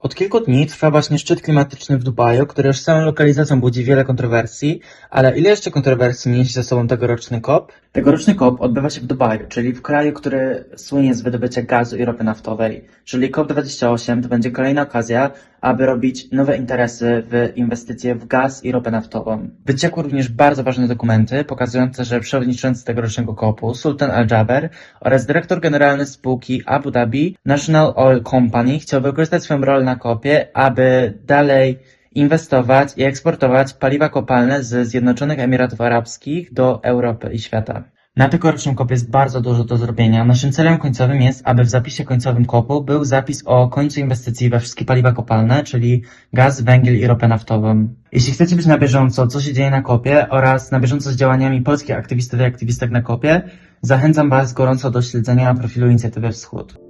Od kilku dni trwa właśnie szczyt klimatyczny w Dubaju, który już samą lokalizacją budzi wiele kontrowersji, ale ile jeszcze kontrowersji niesie ze sobą tegoroczny COP? Tegoroczny COP odbywa się w Dubaju, czyli w kraju, który słynie z wydobycia gazu i ropy naftowej, czyli COP28 to będzie kolejna okazja, aby robić nowe interesy w inwestycje w gaz i ropę naftową. Wyciekły również bardzo ważne dokumenty pokazujące, że przewodniczący tegorocznego COP-u, Sultan Al-Jaber oraz dyrektor generalny spółki Abu Dhabi National Oil Company chciał wykorzystać swoją rolę na COP-ie, aby dalej inwestować i eksportować paliwa kopalne z Zjednoczonych Emiratów Arabskich do Europy i świata. Na tegorocznym kopie jest bardzo dużo do zrobienia. Naszym celem końcowym jest, aby w zapisie końcowym kopu był zapis o końcu inwestycji we wszystkie paliwa kopalne, czyli gaz, węgiel i ropę naftową. Jeśli chcecie być na bieżąco, co się dzieje na kopie oraz na bieżąco z działaniami polskich aktywistów i aktywistek na kopie, zachęcam Was gorąco do śledzenia profilu Inicjatywy Wschód.